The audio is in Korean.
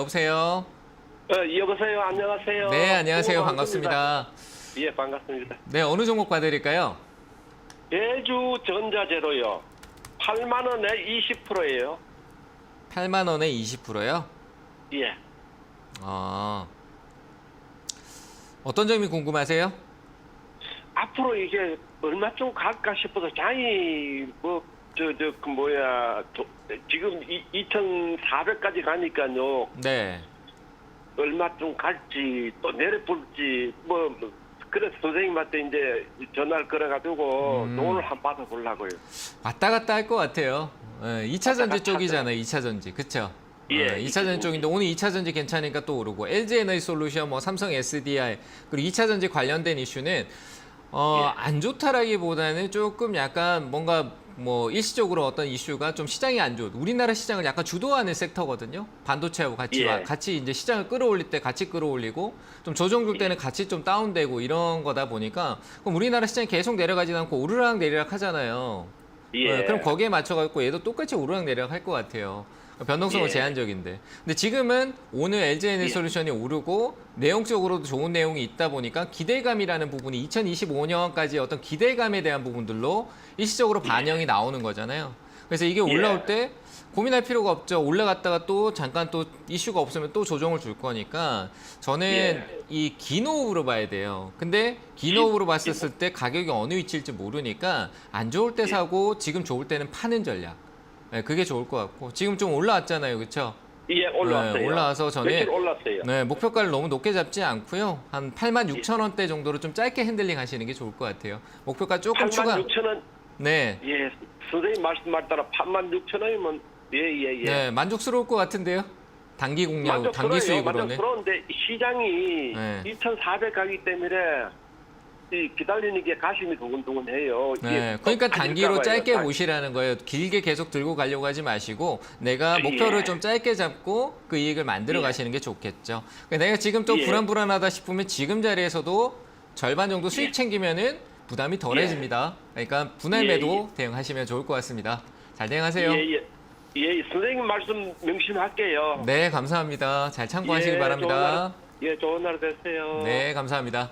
여보세요. 어, 여보세요. 안녕하세요. 네, 안녕하세요. 어, 반갑습니다. 예, 반갑습니다. 네, 어느 종목 봐드릴까요? 예주 전자재로요. 8만 원에 20%예요. 8만 원에 20%요? 예. 아. 어떤 점이 궁금하세요? 앞으로 이게 얼마쯤 갈까 싶어서 장이 뭐 저 저 그 뭐야 도- 지금 2,400까지 가니까요. 네. 얼마쯤 갈지 또 내려볼지 뭐 뭐, 그래서 선생님한테 이제 전화를 걸어가지고 음. 돈을 한번 받아보려고요. 왔다 갔다 할 것 같아요. 예, 2차 전지 쪽이잖아요. 2차 전지. 그쵸? 예, 어, 2차 전지 쪽인데 오늘 2차 전지 괜찮으니까 또 오르고 LG 에너지 솔루션, 뭐 삼성 SDI 그리고 2차 전지 관련된 이슈는 어, 예. 안 좋다라기보다는 조금 약간 뭔가 뭐 일시적으로 어떤 이슈가 좀 시장이 안 좋. 우리나라 시장을 약간 주도하는 섹터거든요. 반도체하고 같이 예. 와- 같이 이제 시장을 끌어올릴 때 같이 끌어올리고 좀 조정줄 때는 같이 좀 다운되고 이런 거다 보니까 그럼 우리나라 시장이 계속 내려가지 않고 오르락 내리락 하잖아요. 예. 네, 그럼 거기에 맞춰 갖고 얘도 똑같이 오르락 내리락 할 것 같아요. 변동성은 예. 제한적인데. 근데 지금은 오늘 LG 에너지 예. 솔루션이 오르고 내용적으로도 좋은 내용이 있다 보니까 기대감이라는 부분이 2025년까지 어떤 기대감에 대한 부분들로 일시적으로 반영이 나오는 거잖아요. 그래서 이게 올라올 예. 때 고민할 필요가 없죠. 올라갔다가 또 잠깐 또 이슈가 없으면 또 조정을 줄 거니까 저는 예. 이 기노우로 봐야 돼요. 근데 기노우로 봤었을 때 가격이 어느 위치일지 모르니까 안 좋을 때 예. 사고 지금 좋을 때는 파는 전략. 네, 그게 좋을 것 같고 지금 좀 올라왔잖아요, 그렇죠? 예, 올라왔어요. 네, 올라와서 저는- 올랐어요. 네, 목표가를 너무 높게 잡지 않고요. 한 8만 6천 원대 정도로 좀 짧게 핸들링 하시는 게 좋을 것 같아요. 목표가 조금 8만 추가. 6천 원. 네, 예, 선생님 말씀말 따라 8만 6천 원이면 예예 예. 네, 만족스러울 것 같은데요. 단기 공략, 단기. 수익으로는. 만족스러운데 시장이 네. 2,400 가기 때문에 이 기다리는 게 가슴이 두근두근해요. 네, 또 그러니까 단기로 봐요. 짧게 단- 보시라는 거예요. 길게 계속 들고 가려고 하지 마시고 내가 예. 목표를 좀 짧게 잡고 그 이익을 만들어 예. 가시는 게 좋겠죠. 그러니까 내가 지금 또 예. 불안불안하다 싶으면 지금 자리에서도 절반 정도 수익 예. 챙기면은 부담이 덜해집니다. 그러니까 분할 예, 매도 대응하시면 좋을 것 같습니다. 잘 대응하세요. 예, 예. 예, 선생님 말씀 명심할게요. 네, 감사합니다. 잘 참고하시기 예, 바랍니다. 좋은 하루, 예, 좋은 하루 되세요. 네, 감사합니다.